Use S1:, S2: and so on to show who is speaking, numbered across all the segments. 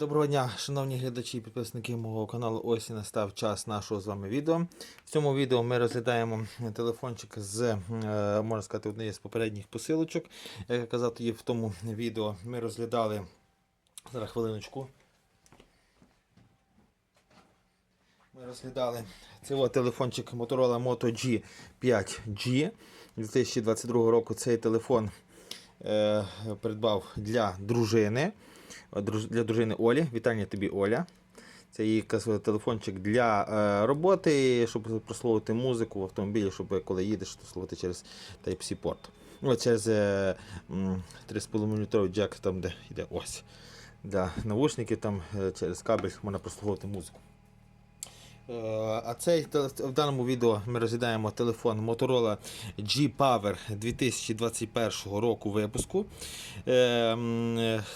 S1: Доброго дня, шановні глядачі і підписники мого каналу. Ось і настав час нашого з вами відео. В цьому відео ми розглядаємо телефончик з, е, можна сказати, однієї з попередніх посилочок. Як я казав тоді в тому відео, ми розглядали зараз хвилиночку. Ми розглядали цей телефончик Motorola Moto G5G 2022 року. Цей телефон е, придбав для дружини. Е, Для дружини Олі. Вітання тобі, Оля. Це її телефончик для е, роботи, щоб прослухати музику в автомобілі, щоб коли їдеш, то слухати через Type-C порт. Ну, через е, м, 3,5 джек, там де йде ось. Да, навушників там е, через кабель можна прослуховувати музику. Е, А цей в даному відео ми розглядаємо телефон Motorola G-Power 2021 року випуску.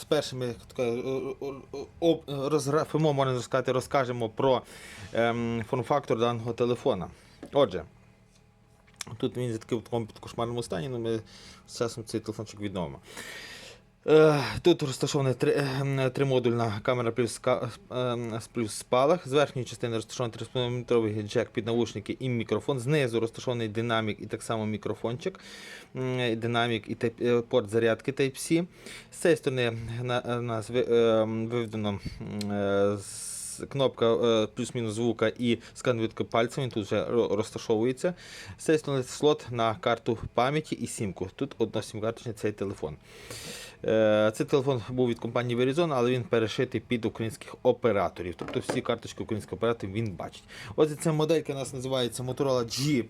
S1: Спершу ми е, об- розграфимо, можна сказати, розкажемо про ем, форм-фактор даного телефона. Отже, тут він такий в такому підкошмарному стані, але ми з часом цей телефончик відновимо. Е, Тут розташована е, тримодульна камера плюс, е, плюс спалах. З верхньої частини розташований 3,5-метровий джек під навушники і мікрофон. Знизу розташований динамік і так само мікрофончик. Динамік і порт зарядки Type-C. З цієї сторони на, на нас виведено з- кнопка е, плюс-мінус звука і скан відбитку пальцем, він тут вже розташовується. З слот на карту пам'яті і сімку. Тут одна сім-карточний цей телефон. Е, Цей телефон був від компанії Verizon, але він перешитий під українських операторів. Тобто всі карточки українських операторів він бачить. Ось ця моделька у нас називається Motorola G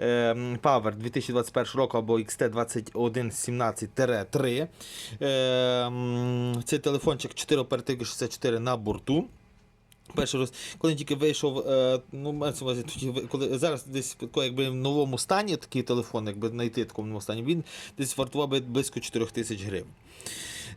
S1: е, Power 2021 року або XT2117-3. Е, Цей телефончик 4 оперативки 64 на борту. Перший раз, коли тільки вийшов, е, ну тоді коли зараз десь якби в новому стані такий телефон, якби знайти в такому новому стані, він десь вартував близько 4 тисяч гривень.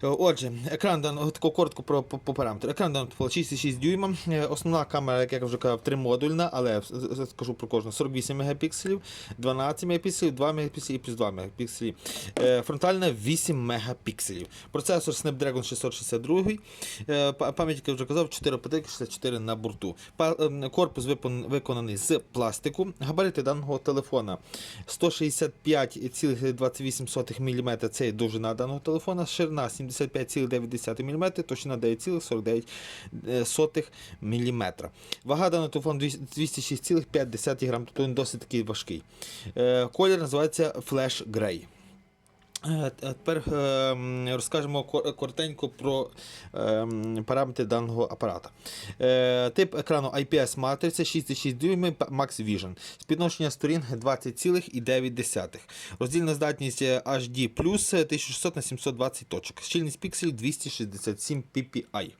S1: Е, Отже, екран даного коротко про по, параметру. Екран даного 6,6 дюйма. Е, Основна камера, як я вже казав, тримодульна, але скажу про кожну 48 мегапікселів, 12 мегапікселів, 2 мегапікселі і плюс 2 мегапікселі. Е, Фронтальна 8 мегапікселів. Процесор Snapdragon 662. Е, Пам'ять, як я вже казав, 4 патики, 64 на борту. Ем, Корпус виконаний з пластику. Габарити даного телефона 165,28 мм це довжина даного телефона, ширина 75,9 мм, точно 9,49 мм. Вага даного телефону 206,5 грам, тобто він досить такий важкий. Е, Колір називається Flash Grey. Е, а Тепер е, розкажемо коротенько про е, параметри даного апарата. Е, Тип екрану IPS матриця 6,6 дюйми Max Vision. Спідношення сторін 20,9. Роздільна здатність е, HD 1600 на 720 точок. Щільність пікселів 267 ppi.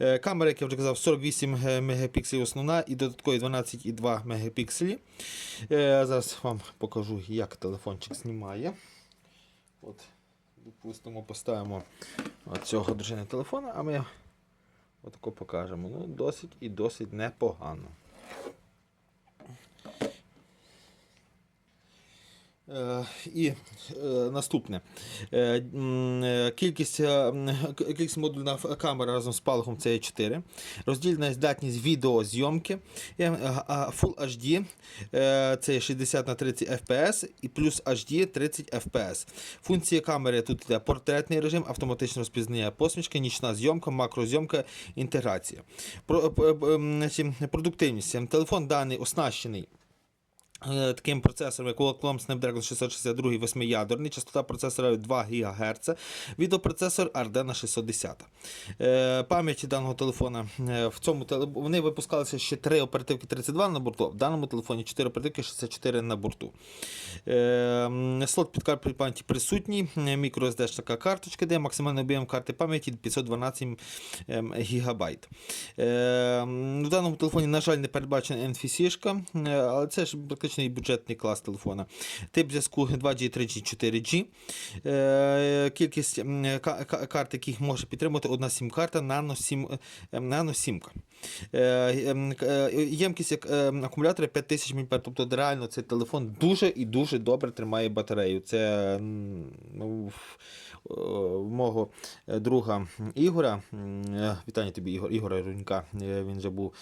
S1: Е, Камера, як я вже казав, 48 ге- мегапікселів основна і додаткові 12,2 мегапікселі. Е, Зараз вам покажу, як телефончик знімає. От, допустимо, поставимо цього дружини телефона, а ми отако покажемо. Ну, досить і досить непогано. І е, наступне. Е, е, Кількість, е, кількість модульна камера разом з палахом це є 4. Роздільна здатність відеозйомки. Е, Full HD е, це є 60 на 30 FPS і плюс HD 30 FPS. Функції камери тут йде портретний режим, автоматичне розпізнання посмішки, нічна зйомка, макрозйомка, інтеграція. Продуктивність. Телефон даний оснащений. Е, Таким процесором, як Qualcomm Snapdragon 662 восьмиядерний, частота процесора 2 ГГц, відеопроцесор Ardena 610. Е, Пам'яті даного телефона е, в цьому теле... вони випускалися ще 3 оперативки 32 на борту, а в даному телефоні 4 оперативки 64 на борту. Слот під картою пам'яті присутній, microSD така карточка, де максимальний об'єм карти пам'яті 512 ем. Е, В даному телефоні, на жаль, не передбачена е, але це ж практичний і бюджетний клас телефона. Тип зв'язку 2G, 3G, 4G. Е, Кількість карт, яких може підтримувати одна сім-карта, нано-сім, е, нано-сімка. Е, ем, е, Ємкість акумулятора 5000 мА. Тобто реально цей телефон дуже і дуже добре тримає батарею. Це ну, мого друга Ігора. Вітання тобі, Ігор, Ігора Рунька. Він же був,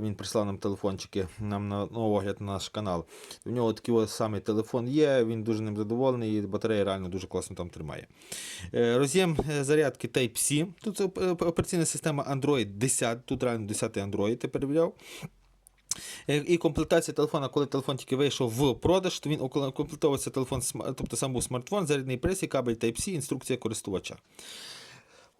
S1: він прислав нам телефончики нам на, на огляд на наш канал. У нього такий ось самий телефон є, він дуже ним задоволений, і батарея реально дуже класно там тримає. Е, Роз'єм е, зарядки Type-C. Тут операційна система Android 10, тут реально 10 Android я перевіряв. Е, І комплектація телефона, коли телефон тільки вийшов в продаж, то він комплектовується телефон, тобто сам був смартфон, зарядний пресі, кабель Type-C, інструкція користувача.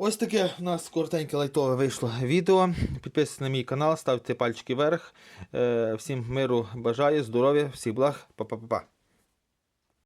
S1: Ось таке у нас коротеньке лайтове вийшло відео. Підписуйтесь на мій канал, ставте пальчики вверх. Е, Всім миру бажаю, здоров'я, всіх благ, па-па-па-па.